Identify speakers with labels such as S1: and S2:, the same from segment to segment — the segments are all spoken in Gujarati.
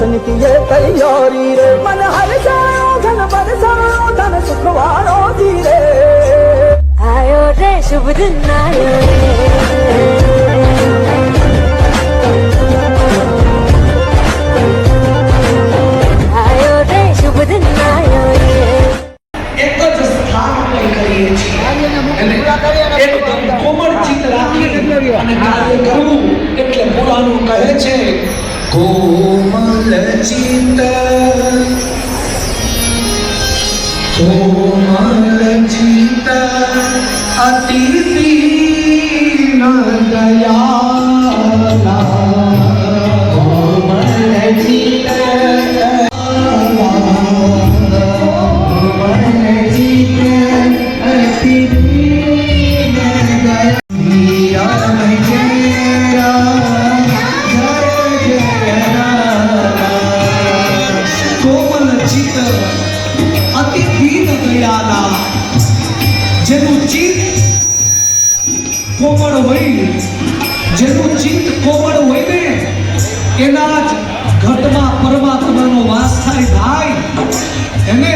S1: દર્શન કિયે તૈયારી રે મન હરસાયો ધન બરસાયો ધન સુખ વાળો ધીરે
S2: આયો રે શુભ દિન આયો રે આયો રે શુભ દિન આયો રે
S3: એક જ સ્થાન આપણે કરીએ છીએ એટલે એકદમ કોમળ ચિત્ત રાખીને અને કાર્ય કરવું એટલે પુરાણું કહે છે કોમલ ચિત્ત કોમલ ચિત્ત અતિ દીન દીન જેનું ચિત્ત કોમળ હોય, જેનું ચિત્ત કોમળ હોય ને, એના જ ઘટમાં પરમાત્માનો વાસ થાય, ભાઈ. એને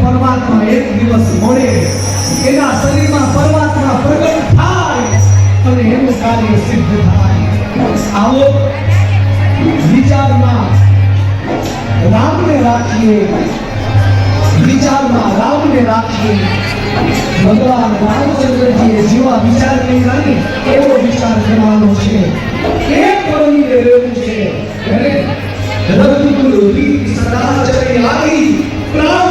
S3: પરમાત્મા એક દિવસ મળે એના શરીરમાં પરમાત્મા પ્રગટ થાય અને એનું સિદ્ધ થાય. આવો વિચારમાં રામને રાખીએ. વિચારમાં રામને રાખીએ. ભગવાન રામચંદ્રજીએ જેવા વિચાર કર્યા ને, એવો વિચાર કરવાનો છે. એક બનીને રહેવું છે. રઘુકુલ રીત સદા ચલે આવી પ્રાણ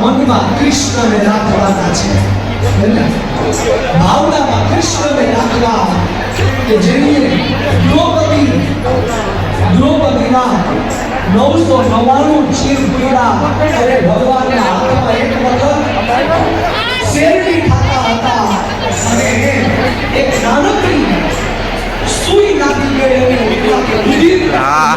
S3: મનમાં કૃષ્ણને રાખવાના છે. ભાવનામાં કૃષ્ણને રાખવા કે જેની દ્રૌપદી દ્રૌપદીના નવસો નવ્વાણું ચીર પીડા અને ભગવાનના હાથમાં એક વખત શેરડી ખાતા હતા અને એક નાનકડી સુઈ નાખી ગઈ એટલા